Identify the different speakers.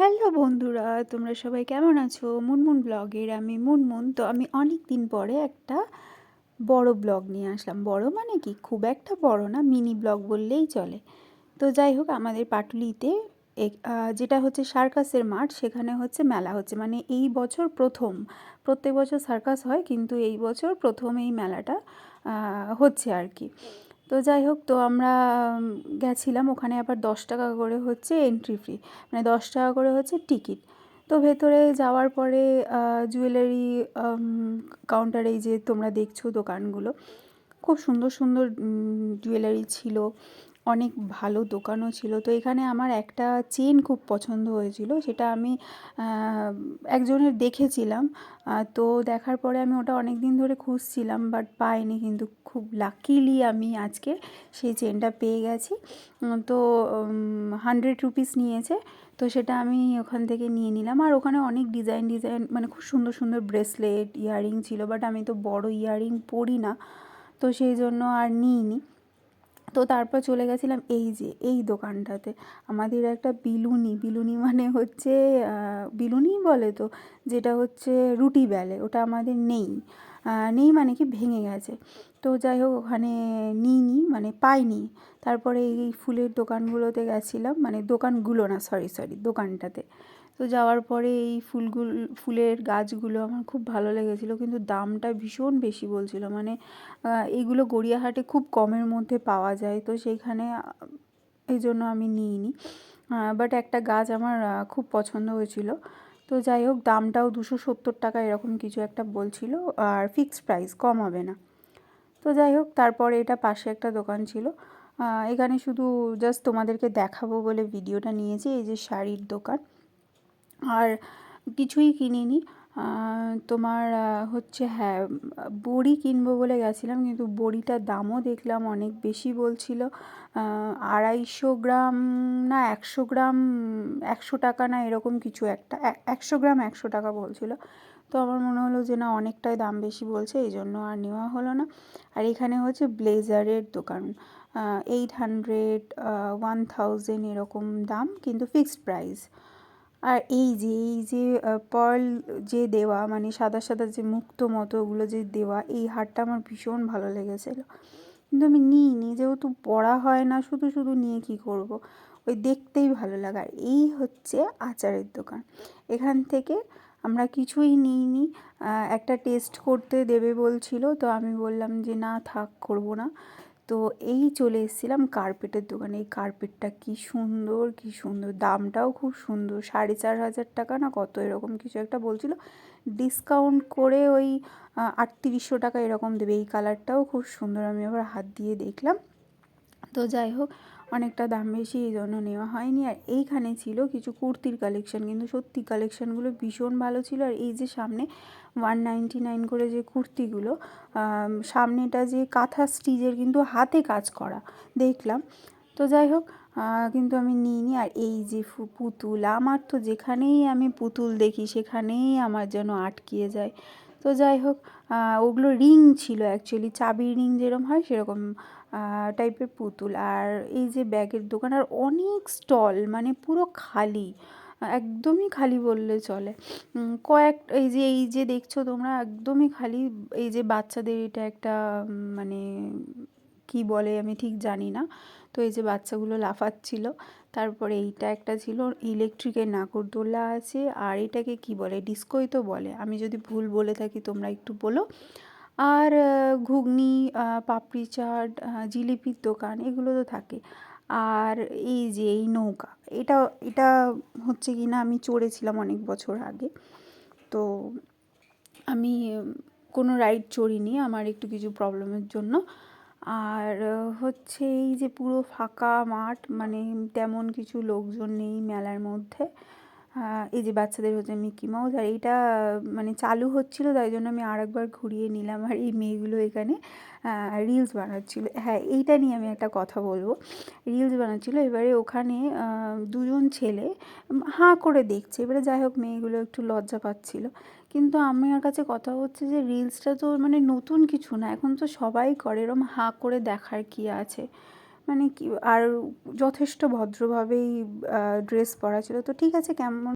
Speaker 1: Hello বন্ধুরা, তোমরা সবাই কেমন আছো? মুনমুন ব্লগের আমি মুনমুন। তো আমি অনেক দিন পরে একটা বড় ব্লগ নিয়ে আসলাম। বড় মানে কি? খুব একটা বড় না, মিনি ব্লগ বললেই চলে। তো যাই হোক, আমাদের পাটুলিতে যেটা হচ্ছে সার্কাসের মাঠ, সেখানে হচ্ছে মেলা হচ্ছে। মানে এই বছর প্রথম, প্রত্যেক বছর সার্কাস হয়, কিন্তু এই বছর প্রথম এই মেলাটা হচ্ছে আর কি। তো যাই হোক, তো আমরা গেছিলাম। ওখানে আবার দশ টাকা করে হচ্ছে এন্ট্রি ফ্রি মানে দশ টাকা করে হচ্ছে টিকিট তো ভেতরে যাওয়ার পরে জুয়েলারি কাউন্টারে যে তোমরা দেখছ দোকানগুলো, খুব সুন্দর সুন্দর জুয়েলারি ছিল। অনেক ভালো দোকানও ছিল। তো এখানে আমার একটা চেন খুব পছন্দ হয়েছিল, সেটা আমি একজনের দেখেছিলাম। তো দেখার পরে আমি ওটা অনেক দিন ধরে খুঁজছিলাম, বাট পাইনি কিন্তু খুব লাকিলি আমি আজকে সেই চেনটা পেয়ে গেছি। তো হান্ড্রেড রুপিস নিয়েছে, তো সেটা আমি ওখান থেকে নিয়ে নিলাম। আর ওখানে অনেক ডিজাইন ডিজাইন মানে খুব সুন্দর সুন্দর ব্রেসলেট ইয়াররিং ছিল বাট আমি তো বড় ইয়াররিং পরি না, তো সেই জন্য আর নিইনি। তো তারপর চলে গেছিলাম এই যে, এই দোকানটাতে। আমাদের একটা বিলুনি বিলুনি মানে হচ্ছে বিলুনি বলে তো, যেটা হচ্ছে রুটি বেলে, ওটা আমাদের নেই। নেই মানে কি ভেঙে গেছে। তো যাই হোক, ওখানে নিইনি মানে পাইনি। তারপরে এই ফুলের দোকানগুলোতে গেছিলাম মানে দোকানগুলো না সরি সরি দোকানটাতে। তো যাওয়ার পরে এই ফুলগুলো, ফুলের গাছগুলো আমার খুব ভালো লেগেছিলো, কিন্তু দামটা ভীষণ বেশি বলছিল। মানে এইগুলো গড়িয়াহাটে খুব কমের মধ্যে পাওয়া যায়, তো সেইখানে এই জন্য আমি নিইনি। বাট একটা গাছ আমার খুব পছন্দ হয়েছিল। তো যাই হোক, দামটাও দুশো সত্তর টাকা এরকম কিছু একটা বলছিল, আর ফিক্সড প্রাইস কম হবে না। তো যাই হোক, তারপরে এটা পাশে একটা দোকান ছিল। এখানে শুধু জাস্ট তোমাদেরকে দেখাবো বলে ভিডিওটা নিয়েছি, এই যে শাড়ির দোকান। আর কিছুই কিনিনি। তোমার হচ্ছে হ্যাঁ বড়ি কিনবো বলে গেছিলাম, কিন্তু বড়িটার দামও দেখলাম অনেক বেশি বলছিল। আড়াইশো গ্রাম না একশো গ্রাম, একশো টাকা না এরকম কিছু একটা একশো গ্রাম একশো টাকা বলছিল। তো আমার মনে হলো যে না, অনেকটাই দাম বেশি বলছে, এই জন্য আর নেওয়া হলো না। আর এখানে হচ্ছে ব্লেজারের দোকান। এইট হান্ড্রেড ওয়ান থাউজেন্ড এরকম দাম, কিন্তু ফিক্সড প্রাইস আর এই যে এই যে পার্ল যে দেওয়া মানে সাদা সাদা যে মুক্ত মতো ওগুলো যে দেওয়া, এই হারটা আমার ভীষণ ভালো লেগেছিলো। কিন্তু আমি নিইনি, যেহেতু পড়া হয় না, শুধু শুধু নিয়ে কি করব। ওই দেখতেই ভালো লাগা। এই হচ্ছে আচারের দোকান। এখান থেকে আমরা কিছুই নিইনি। একটা টেস্ট করতে দেবে বলছিল, তো আমি বললাম যে, না, থাক, করব না। তো এই চলে এসেছিলাম কার্পেটের দোকানে। এই কার্পেটটা কি সুন্দর কি সুন্দর। দামটাও খুব সুন্দর। সাড়ে চার হাজার টাকা না কত এরকম কিছু একটা বলছিল। ডিসকাউন্ট করে ওই আটত্রিশশো টাকা এরকম দেবে। এই কালারটাও খুব সুন্দর। আমি আবার হাত দিয়ে দেখলাম। তো যাই হোক অনেকটা দাম বেশি, এই জন্য নেওয়া হয়নি। আর এইখানে ছিল কিছু কুর্তির কালেকশন কিন্তু সত্যি কালেকশানগুলো ভীষণ ভালো ছিল। আর এই যে সামনে ওয়ান নাইন করে যে কুর্তিগুলো সামনেটা যে কাঁথা স্টিচের কিন্তু হাতে কাজ করা, দেখলাম। তো যাই হোক কিন্তু আমি নিইনি। আর এই যে পুতুল, আমার তো যেখানেই আমি পুতুল দেখি, সেখানেই আমার যেন আটকিয়ে যায়। তো যাই হোক ওগুলো রিং ছিল অ্যাকচুয়ালি চাবির রিং যেরকম হয় সেরকম টাইপের পুতুল। আর এই যে ব্যাগের দোকান, আর অনেক স্টল মানে পুরো খালি, একদমই খালি বললে চলে। কয়েক, এই যে এই যে দেখছ তোমরা, একদমই খালি, এই যে বাচ্চাদের এটা একটা মানে কি বলে আমি ঠিক জানি না। তো এই যে বাচ্চাগুলো লাফাচ্ছিল, তারপরে এইটা একটা ছিল ইলেকট্রিকের নাগরদোল্লা আছে, আর এটাকে কি বলে ডিস্কোই তো বলে। আমি যদি ভুল বলে থাকি, তোমরা একটু বলো। আর ঘুগনি পাপড়ি চাট জিলিপির দোকান, এগুলো তো থাকে। আর এই যে এই নৌকা, এটা এটা হচ্ছে কি না, আমি চড়েছিলাম অনেক বছর আগে। তো আমি কোনো রাইড চড়িনি, আমার একটু কিছু প্রবলেমের জন্য। আর হচ্ছে এই যে পুরো ফাঁকা মাঠ মানে তেমন কিছু লোকজন নেই মেলার মধ্যে। এই যে বাচ্চাদের হচ্ছে মিকি মাউস, আর এইটা মানে চালু হচ্ছিল, তাই জন্য আমি আরেকবার ঘুরিয়ে নিলাম, আর এই মেয়েগুলো এখানে রিলস বানাচ্ছিল। হ্যাঁ এইটা নিয়ে আমি একটা কথা বলব। রিলস বানাচ্ছিল, এবারে ওখানে দুজন ছেলে হাঁ করে দেখছে। এবারে যাই হোক, মেয়েগুলো একটু লজ্জা পাচ্ছিল। কিন্তু আমার কাছে কথা হচ্ছে যে রিলসটা তো মানে নতুন কিছু না, এখন তো সবাই করে, এরম হাঁ করে দেখার কি আছে? মানে কি আর যথেষ্ট ভদ্রভাবেই ড্রেস পরা ছিল। তো ঠিক আছে কেমন